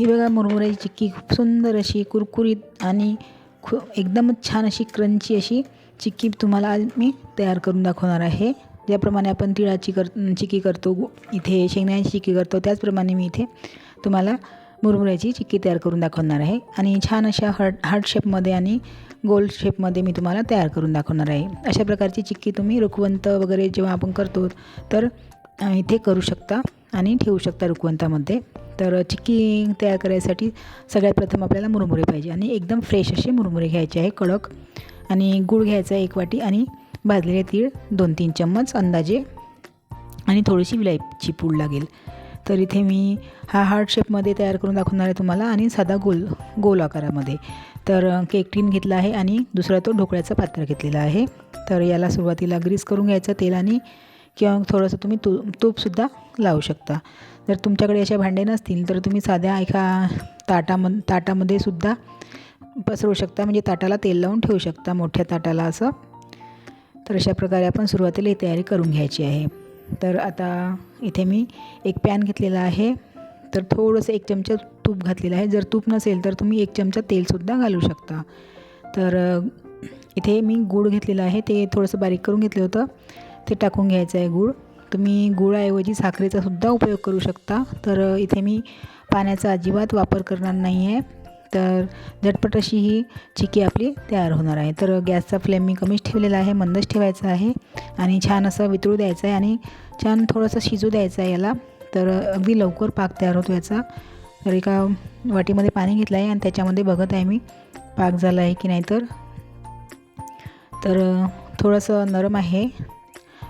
ही बघा मुरमुऱ्याची चिक्की खूप सुंदर अशी कुरकुरीत आणि खू एकदमच छान अशी क्रंची अशी चिक्की तुम्हाला आज मी तयार करून दाखवणार आहे. ज्याप्रमाणे आपण तिळाची कर चिक्की करतो इथे शेंगण्याची चिक्की करतो त्याचप्रमाणे मी इथे तुम्हाला मुरमुऱ्याची चिक्की तयार करून दाखवणार आहे. आणि छान अशा हर्ट हार्ट शेपमध्ये आणि गोल शेपमध्ये मी तुम्हाला तयार करून दाखवणार आहे. अशा प्रकारची चिक्की तुम्ही रुखवंत वगैरे जेव्हा आपण करतो तर इथे करू शकता आणि ठेवू शकता रुखवंतामध्ये. तर चिकिंग तयार करायसाठी सगळ्यात प्रथम आपल्याला मुरमुरे पाहिजे आणि एकदम फ्रेश असे मुरमुरे घ्यायचे आहे कडक आणि गूळ घ्यायचा आहे एक वाटी आणि भाजलेले तीळ दोन तीन चम्मच अंदाजे आणि थोडीशी विलायची पूड लागेल. तर इथे मी हा हार्ट शेपमध्ये तयार करून दाखवणार आहे तुम्हाला आणि साधा गोल गोल आकारामध्ये. तर केक टीन घेतला आहे आणि दुसरा तो ढोकळ्याचा पात्र घेतलेला आहे. तर याला सुरुवातीला ग्रीस करून घ्यायचं तेल आणि किंवा थोडंसं तुम्ही तू तूपसुद्धा लावू शकता. जर तुमच्याकडे अशा भांडे नसतील तर तुम्ही साध्या एका ताटाम ताटामध्ये सुद्धा पसरवू शकता. म्हणजे ताटाला तेल लावून ठेवू शकता मोठ्या ताटाला असं. तर अशा प्रकारे आपण सुरुवातीला ही तयारी करून घ्यायची आहे. तर आता इथे मी एक पॅन घेतलेला आहे. तर थोडंसं एक चमचा तूप घातलेलं आहे. जर तूप नसेल तर तुम्ही एक चमचा तेलसुद्धा घालू शकता. तर इथे मी गूळ घेतलेलं आहे. ते थोडंसं बारीक करून घेतलं होतं. ते टाकून घ्यायचं आहे गूळ. तुम्ही गुळाऐवजी साखरेचा सुद्धा उपयोग करू शकता. तर इथे मी पाण्याचा अजिबात वापर करणार नाही आहे. तर झटपट अशी ही चिकी आपली तयार होणार आहे. तर गॅसचा फ्लेम मी कमीच ठेवलेला आहे मंदच ठेवायचा आहे आणि छान असं वितळू द्यायचं आहे आणि छान थोडंसं शिजू द्यायचं आहे याला. तर अगदी लवकर पाक तयार होतो याचा. तर एका वाटीमध्ये पाणी घेतलं आहे आणि त्याच्यामध्ये बघत आहे मी पाक झाला आहे की नाही तर. तर थोडंसं नरम आहे.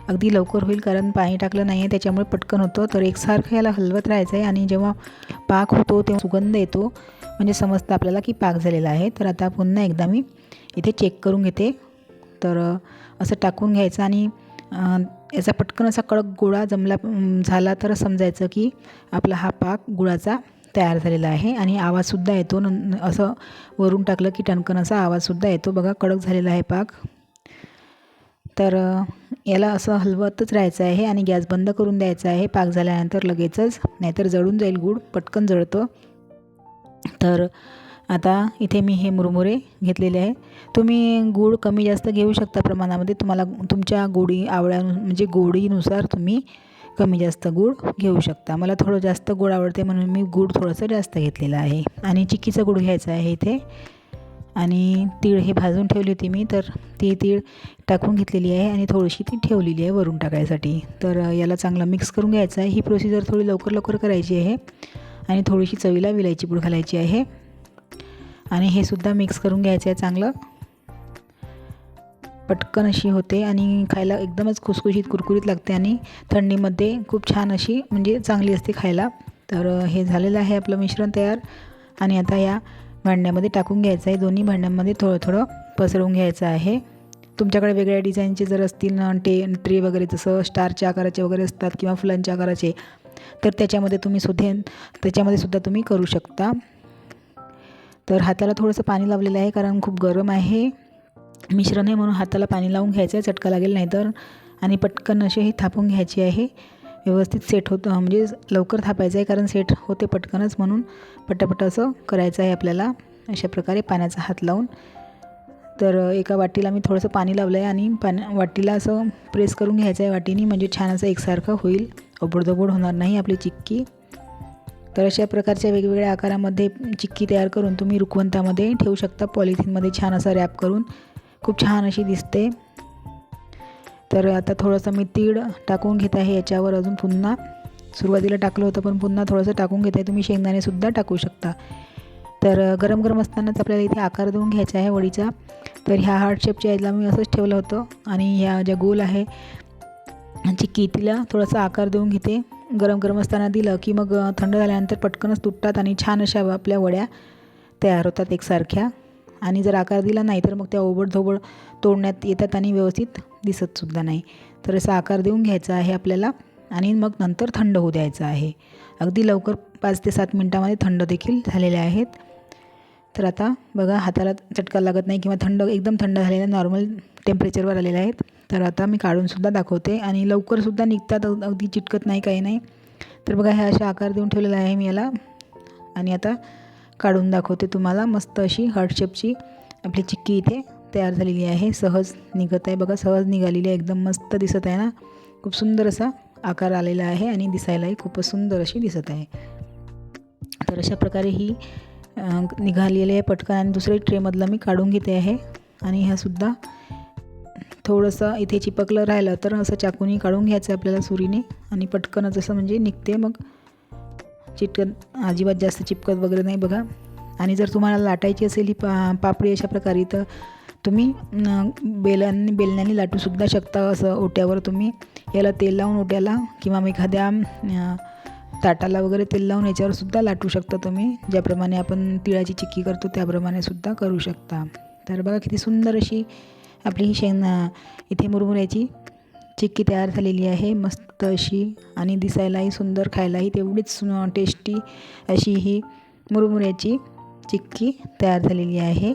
अगदी लवकर होईल कारण पाणी टाकलं नाही आहे त्याच्यामुळे पटकन होतं. तर एकसारखं याला हलवत राहायचं आहे आणि जेव्हा पाक होतो तेव्हा सुगंध येतो. म्हणजे समजतं आपल्याला की पाक झालेला आहे. तर आता पुन्हा एकदा मी इथे चेक करून घेते. तर असं टाकून घ्यायचं आणि याचा पटकन असा कडक गोळा जमला झाला तर समजायचं की आपला हा पाक गुळाचा तयार झालेला आहे आणि आवाजसुद्धा येतो. न असं वरून टाकलं की टणकन असा आवाजसुद्धा येतो. बघा कडक झालेला आहे पाक. तर याला असं हलवतच राहायचं आहे आणि गॅस बंद करून द्यायचा आहे. पाक झाल्यानंतर लगेचच नाहीतर जळून जाईल गूळ पटकन जळतं. तर आता इथे मी हे मुरमुरे घेतलेले आहे. तुम्ही गूळ कमी जास्त घेऊ शकता प्रमाणामध्ये. तुम्हाला तुमच्या गोडी आवड्या म्हणजे गोडीनुसार तुम्ही कमी जास्त गूळ घेऊ शकता. मला थोडं जास्त गोड आवडते म्हणून मी गूळ थोडंसं जास्त घेतलेलं आहे. आणि चिक्कीचा गूळ घ्यायचा आहे इथे. आणि तीळ हे भाजून ठेवली होती मी तर ती तीळ टाकून घेतलेली आहे आणि थोडीशी ती ठेवलेली आहे वरून टाकायसाठी. तर याला चांगलं मिक्स करून घ्यायचं आहे. ही प्रोसिजर थोडी लवकर लवकर करायची आहे आणि थोडीशी चवीला विलायची पूड घालायची आहे. आणि हे सुद्धा मिक्स करून घ्यायचं आहे चांगलं. पटकन अशी होते आणि खायला एकदमच खुसखुशीत कुरकुरीत लागते आणि थंडीमध्ये खूप छान अशी म्हणजे चांगली असते खायला. तर हे झालेलं आहे आपलं मिश्रण तयार. आणि आता या भांड्यामध्ये टाकून घ्यायचं आहे. दोन्ही भांड्यांमध्ये थोडं थोडं पसरवून घ्यायचं आहे. तुमच्याकडे वेगळ्या डिझाईनचे जर असतील ना टे ट्रे वगैरे जसं स्टारच्या आकाराचे वगैरे असतात किंवा फुलांच्या आकाराचे तर त्याच्यामध्ये तुम्ही सुद्धा त्याच्यामध्ये सुद्धा तुम्ही करू शकता. तर हाताला थोडंसं पाणी लावलेलं आहे कारण खूप गरम आहे. मिश्रण आहे म्हणून हाताला पाणी लावून घ्यायचं आहे. चटका लागेल नाही तर आणि पटकन असे हे थापून घ्यायची आहे. व्यवस्थित सेट होतं म्हणजे लवकर थापायचं आहे कारण सेट होते पटकनच म्हणून पटापट असं करायचं आहे आपल्याला. अशा प्रकारे पाण्याचा हात लावून. तर एका वाटीला मी थोडंसं पाणी लावलं आहे आणि पाण्या वाटीला असं प्रेस करून घ्यायचं आहे वाटीने म्हणजे छान असं एकसारखं होईल. ओबडधोबड होणार नाही आपली चिक्की. तर अशा प्रकारच्या वेगवेगळ्या आकारामध्ये चिक्की तयार करून तुम्ही रुखवंतामध्ये ठेवू शकता. पॉलिथिनमध्ये छान असा रॅप करून. खूप छान अशी दिसते. तर आता थोडंसं मी तीळ टाकून घेत आहे याच्यावर अजून पुन्हा सुरुवातीला टाकलं होतं पण पुन्हा थोडंसं टाकून घेत आहे. तुम्ही शेंगदाणेसुद्धा टाकू शकता. तर गरम गरम असतानाच आपल्याला इथे आकार देऊन घ्यायचा आहे वडीचा. तर ह्या हार्ट शेपच्या याला मी असंच ठेवलं होतं आणि ह्या ज्या गोल आहे चिक्की तिला थोडासा आकार देऊन घेते. गरम गरम असताना दिलं की मग थंड झाल्यानंतर पटकनच तुटतात आणि छान अशा आपल्या वड्या तयार होतात एकसारख्या. आणि जर आकार दिला नाही तर मग त्या ओबडधोबड तोडण्यात येतात आणि व्यवस्थित दिसतसुद्धा नाही. तर असा आकार देऊन घ्यायचा आहे आपल्याला आणि मग नंतर थंड होऊ द्यायचं आहे. अगदी लवकर पाच ते सात मिनटामध्ये थंड देखील झालेले आहेत. तर आता बघा हाताला चटका लागत नाही किंवा थंड एकदम थंड झालेल्या नॉर्मल टेम्परेचरवर आलेले आहेत. तर आता मी काढूनसुद्धा दाखवते आणि लवकरसुद्धा निघतात अगदी चिटकत नाही काही नाही. तर बघा हे अशा आकार देऊन ठेवलेला आहे मी याला. आणि आता काढून दाखवते तुम्हाला. मस्त अशी हार्ट शेपची आपली चिक्की इथे तयार झालेली आहे. सहज निघत आहे बघा सहज निघालेली आहे. एकदम मस्त दिसत आहे ना. खूप सुंदर असा आकार आलेला आहे आणि दिसायलाही खूपच सुंदर अशी दिसत आहे. तर अशा प्रकारे ही निघालेली आहे पटकन आणि दुसरे ट्रेमधला मी काढून घेते आहे. आणि ह्या सुद्धा थोडंसं इथे चिपकलं राहिलं तर असं चाकूनी काढून घ्यायचं आपल्याला सुरीने. आणि पटकनच असं म्हणजे निघते मग. चिटकत अजिबात जास्त चिपकत वगैरे नाही बघा. आणि जर तुम्हाला लाटायची असेल ही पा पापडी अशा प्रकारे तर तुम्ही बेलांनी बेलण्याने लाटूसुद्धा शकता असं ओट्यावर तुम्ही. याला तेल लावून ओट्याला किंवा एखाद्या ताटाला वगैरे तेल लावून याच्यावर सुद्धा लाटू शकता तुम्ही. ज्याप्रमाणे आपण तिळाची चिक्की करतो त्याप्रमाणे सुद्धा करू शकता. तर बघा किती सुंदर अशी आपली ही शेंग इथे मुरमुऱ्याची चिक्की तयार झालेली आहे. मस्त अशी आणि दिसायलाही सुंदर खायलाही तेवढीच टेस्टी अशी ही मुरमुऱ्याची चिक्की तयार झालेली आहे.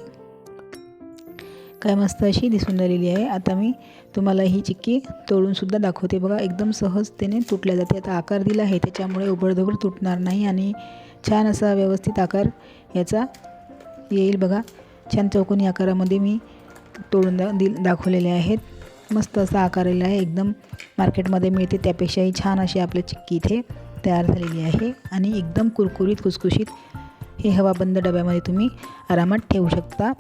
काय मस्त अशी दिसून राहिलेली आहे. आता मी तुम्हाला ही चिक्की तोडूनसुद्धा दाखवते बघा. एकदम सहजतेने तुटल्या जाते. आता आकार दिला आहे त्याच्यामुळे उबडधबड तुटणार नाही आणि छान असा व्यवस्थित आकार याचा येईल बघा. छान चौकोनी आकारामध्ये मी तोडून दा दिल दाखवलेले आहेत. मस्त असा आकारलेला आहे. एकदम मार्केटमध्ये मिळते. त्यापेक्षाही छान अशी आपल्या चिक्की इथे तयार झालेली आहे. आणि एकदम कुरकुरीत खुसखुशीत हे हवाबंद डब्यामध्ये तुम्ही आरामात ठेवू शकता.